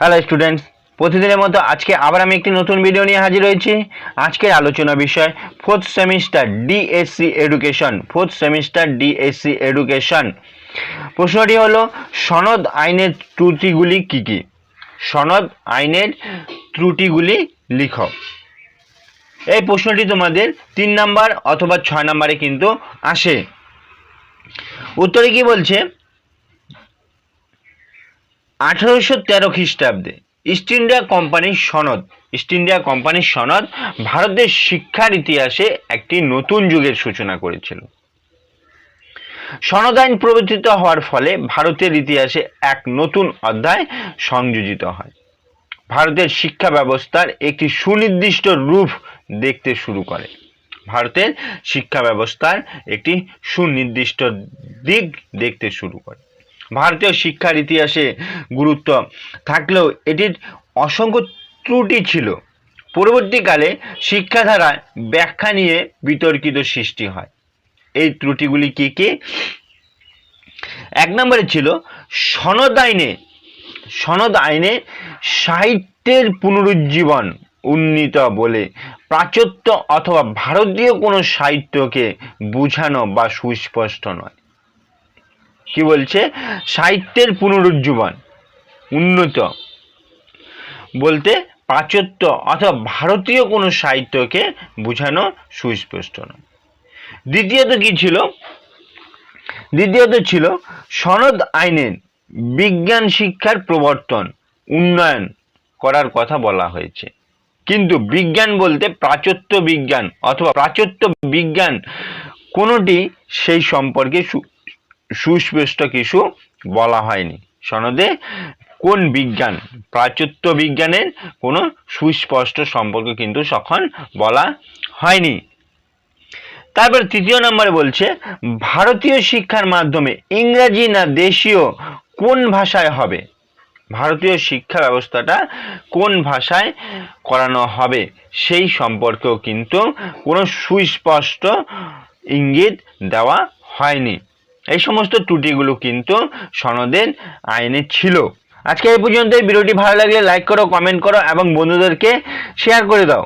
Hello students প্রতিদিনের মতো আজকে আবার আমি একটি নতুন ভিডিও নিয়ে হাজির হয়েছি। আজকের আলোচনা বিষয় fourth semester DSC education fourth semester DSC education প্রশ্নটি হলো, সনদ আইনের ত্রুটিগুলি কি কি? সনদ আইনের ত্রুটিগুলি লিখো। এই প্রশ্নটি তোমাদের তিন নাম্বার অথবা ছয় নাম্বারে কিন্তু আসে। উত্তরে কি বলছে? আঠারোশো তেরো খ্রিস্টাব্দে ইস্ট ইন্ডিয়া কোম্পানির সনদ। ইস্ট ইন্ডিয়া কোম্পানির সনদ ভারতের শিক্ষার ইতিহাসে একটি নতুন যুগের সূচনা করেছিল। সনদ আইন প্রবর্তিত হওয়ার ফলে ভারতের ইতিহাসে এক নতুন অধ্যায় সংযোজিত হয়। ভারতের শিক্ষা ব্যবস্থার একটি সুনির্দিষ্ট রূপ দেখতে শুরু করে। ভারতের শিক্ষা ব্যবস্থার একটি সুনির্দিষ্ট দিক দেখতে শুরু করে। ভারতীয় শিক্ষার ইতিহাসে গুরুত্ব। থাকলেও এটির অসংখ্য ত্রুটি ছিল। পরবর্তীকালে শিক্ষাধারায় ব্যাখ্যা নিয়ে বিতর্কিত সৃষ্টি হয়। এই ত্রুটিগুলি কি কি? এক নম্বরে ছিল সনদ আইনে। সনদ আইনে সাহিত্যের পুনরুজ্জীবন উন্নীত বলে প্রাচত্য অথবা ভারতীয় কোনো সাহিত্যকে বোঝানো বা সুস্পষ্ট নয়। কি বলছে? সাহিত্যের পুনরুজ্জীবন, উন্নত। বলতে প্রাচত্য অথবা ভারতীয় কোনো সাহিত্যকে বোঝানো সুস্পষ্ট নয়। দ্বিতীয়ত কি ছিল? দ্বিতীয়ত ছিল সনদ আইনের বিজ্ঞান শিক্ষার প্রবর্তন, উন্নয়ন করার কথা বলা হয়েছে। কিন্তু বিজ্ঞান বলতে প্রাচত্য বিজ্ঞান অথবা প্রাচত্য বিজ্ঞান কোনোটি সেই সম্পর্কে সুস্পষ্ট কিছু বলা হয়নি। সনদে কোন বিজ্ঞান প্রাচত্য বিজ্ঞানের কোনো সুস্পষ্ট সম্পর্ক কিন্তু সখন বলা হয়নি। তারপর তৃতীয় নম্বরে বলছে, ভারতীয় শিক্ষার মাধ্যমে ইংরাজি না দেশীয় কোন ভাষায় হবে? ভারতীয় শিক্ষা ব্যবস্থাটা কোন ভাষায় করানো হবে? সেই সম্পর্কেও কিন্তু কোনো সুস্পষ্ট ইঙ্গিত দেওয়া হয়নি। এই সমস্ত ত্রুটিগুলো কিন্তু সনদের আইনে ছিল। আজকে এই পর্যন্ত ভিডিওটি ভালো লাগলে লাইক করো কমেন্ট করো এবং বন্ধুদেরকে শেয়ার করে দাও।